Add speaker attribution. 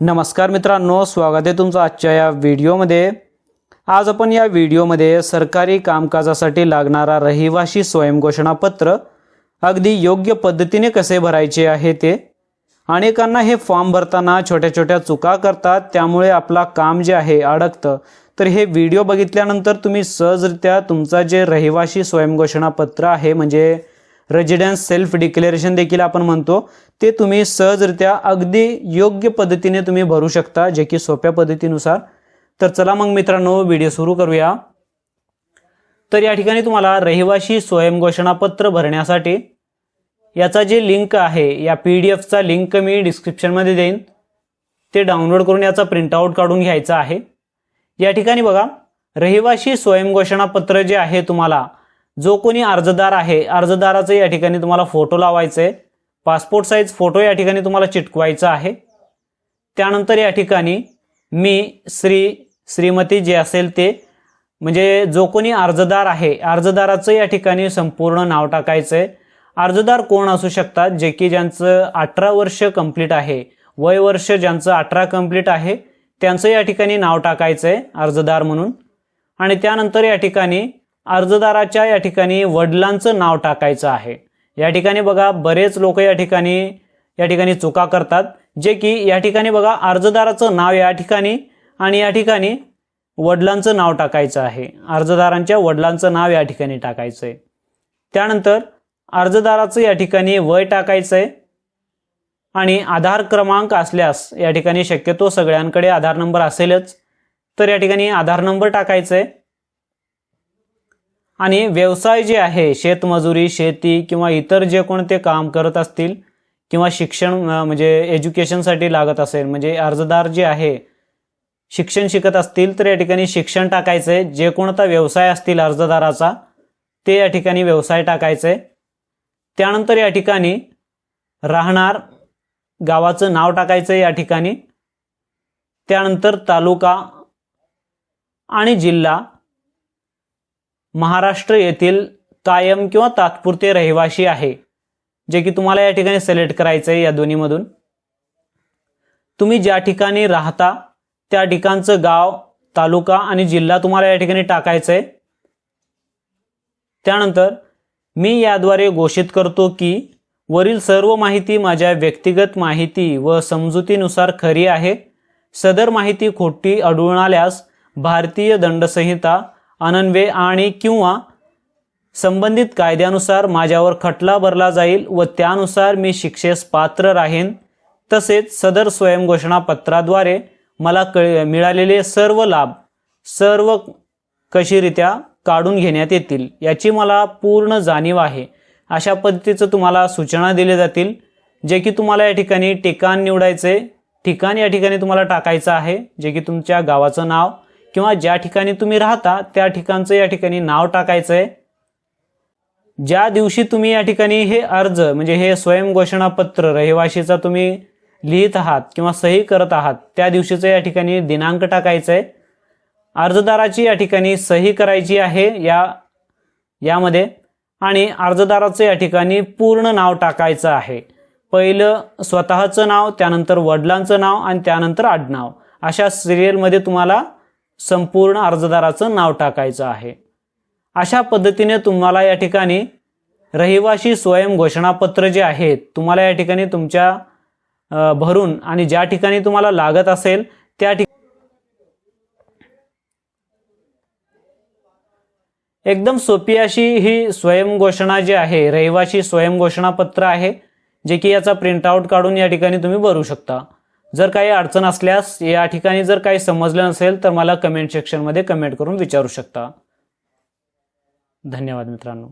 Speaker 1: नमस्कार मित्रांनो स्वागत आहे तुमचं आजच्या या व्हिडिओमध्ये. आज आपण या व्हिडिओमध्ये सरकारी कामकाजासाठी लागणारा रहिवाशी स्वयंघोषणापत्र अगदी योग्य पद्धतीने कसे भरायचे आहे ते अनेकांना हे फॉर्म भरताना छोट्या छोट्या चुका करतात त्यामुळे आपला काम जे आहे अडकतं. तर हे व्हिडिओ बघितल्यानंतर तुम्ही सहजरित्या तुमचा जे रहिवाशी स्वयंघोषणापत्र आहे म्हणजे रेजिडन्स सेल्फ डिक्लेरेशन देखील आपण म्हणतो. ते तुम्ही सहजरित्या अगदी योग्य पद्धतीने तुम्ही भरू शकता जे की सोप्या पद्धतीनुसार. तर चला मग मित्रांनो व्हिडिओ सुरू करूया. तर या ठिकाणी तुम्हाला रहिवाशी स्वयंघोषणापत्र भरण्यासाठी याचा जे लिंक आहे या पी डी एफचा लिंक मी डिस्क्रिप्शनमध्ये देईन. ते डाउनलोड करून याचा प्रिंटआउट काढून घ्यायचा आहे. या ठिकाणी बघा रहिवाशी स्वयंघोषणापत्र जे आहे तुम्हाला जो कोणी अर्जदार आहे अर्जदाराचं या ठिकाणी तुम्हाला फोटो लावायचा आहे. पासपोर्ट साईज फोटो या ठिकाणी तुम्हाला चिटकवायचा आहे. त्यानंतर या ठिकाणी मी श्री श्रीमती जे असेल ते म्हणजे जो कोणी अर्जदार आहे अर्जदाराचं या ठिकाणी संपूर्ण नाव टाकायचं आहे. अर्जदार कोण असू शकतात जे की ज्यांचं अठरा वर्ष कंप्लीट आहे वय वर्ष ज्यांचं अठरा कंप्लीट आहे त्यांचं या ठिकाणी नाव टाकायचं आहे अर्जदार म्हणून. आणि त्यानंतर या ठिकाणी अर्जदाराच्या या ठिकाणी वडिलांचं नाव टाकायचं आहे या ठिकाणी बघा बरेच लोक या ठिकाणी या ठिकाणी चुका करतात जे की या ठिकाणी बघा अर्जदाराचं नाव या ठिकाणी आणि या ठिकाणी वडिलांचं नाव टाकायचं आहे अर्जदारांच्या वडिलांचं नाव या ठिकाणी टाकायचं आहे त्यानंतर अर्जदाराचं या ठिकाणी वय टाकायचं आहे आणि आधार क्रमांक असल्यास या ठिकाणी शक्यतो सगळ्यांकडे आधार नंबर असेलच तर या ठिकाणी आधार नंबर टाकायचं आहे आणि व्यवसाय जे आहे शेतमजुरी शेती किंवा इतर जे कोणते काम करत असतील किंवा शिक्षण म्हणजे एज्युकेशनसाठी लागत असेल म्हणजे अर्जदार जे आहे शिक्षण शिकत असतील तर या ठिकाणी शिक्षण टाकायचं. आहे जे कोणता व्यवसाय असतील अर्जदाराचा ते या ठिकाणी व्यवसाय टाकायचं. आहे त्यानंतर या ठिकाणी राहणार गावाचं नाव टाकायचं आहे या ठिकाणी. त्यानंतर तालुका आणि जिल्हा. महाराष्ट्र येथील कायम किंवा तात्पुरते रहिवाशी आहे जे की तुम्हाला या ठिकाणी सिलेक्ट करायचं आहे या दोन्हीमधून. तुम्ही ज्या ठिकाणी राहता त्या ठिकाणचं गाव तालुका आणि जिल्हा तुम्हाला या ठिकाणी टाकायचं आहे त्यानंतर मी याद्वारे घोषित करतो की वरील सर्व माहिती माझ्या व्यक्तिगत माहिती व समजुतीनुसार खरी आहे. सदर माहिती खोटी आढळून आल्यास भारतीय दंडसंहिता अनन्वे आणि किंवा संबंधित कायद्यानुसार माझ्यावर खटला भरला जाईल व त्यानुसार मी शिक्षेस पात्र राहीन तसेच सदर स्वयंघोषणापत्राद्वारे मला कळ मिळालेले सर्व लाभ सर्व कशीरित्या काढून घेण्यात येतील याची मला पूर्ण जाणीव आहे. अशा पद्धतीचं तुम्हाला सूचना दिल्या जातील जे की तुम्हाला या ठिकाणी ठिकाण निवडायचे ठिकाण या ठिकाणी तुम्हाला टाकायचं आहे जे की तुमच्या गावाचं नाव किंवा ज्या ठिकाणी तुम्ही राहता त्या ठिकाणचं या ठिकाणी नाव टाकायचं आहे ज्या दिवशी तुम्ही या ठिकाणी हे अर्ज म्हणजे हे स्वयंघोषणापत्र रहिवाशीचा तुम्ही लिहित आहात किंवा सही करत आहात त्या दिवशीचं या ठिकाणी दिनांक टाकायचं आहे अर्जदाराची या ठिकाणी सही करायची आहे या यामध्ये. आणि अर्जदाराचं या ठिकाणी पूर्ण नाव टाकायचं आहे. पहिलं स्वतःचं नाव त्यानंतर वडिलांचं नाव आणि त्यानंतर आडनाव. अशा सिरियलमध्ये तुम्हाला संपूर्ण अर्जदाराचं नाव टाकायचं आहे. अशा पद्धतीने तुम्हाला या ठिकाणी रहिवाशी स्वयं घोषणापत्र जे आहेत तुम्हाला या ठिकाणी तुमच्या भरून आणि ज्या ठिकाणी तुम्हाला लागत असेल त्या ठिकाणी एकदम सोपी अशी ही स्वयंघोषणा जी आहे रहिवाशी स्वयंघोषणापत्र आहे जे की याचा प्रिंटआउट काढून या ठिकाणी तुम्ही भरू शकता. जर काही अडचण असल्यास या ठिकाणी जर काही समजलं नसेल तर मला कमेंट सेक्शनमध्ये कमेंट करून विचारू शकता. धन्यवाद मित्रांनो.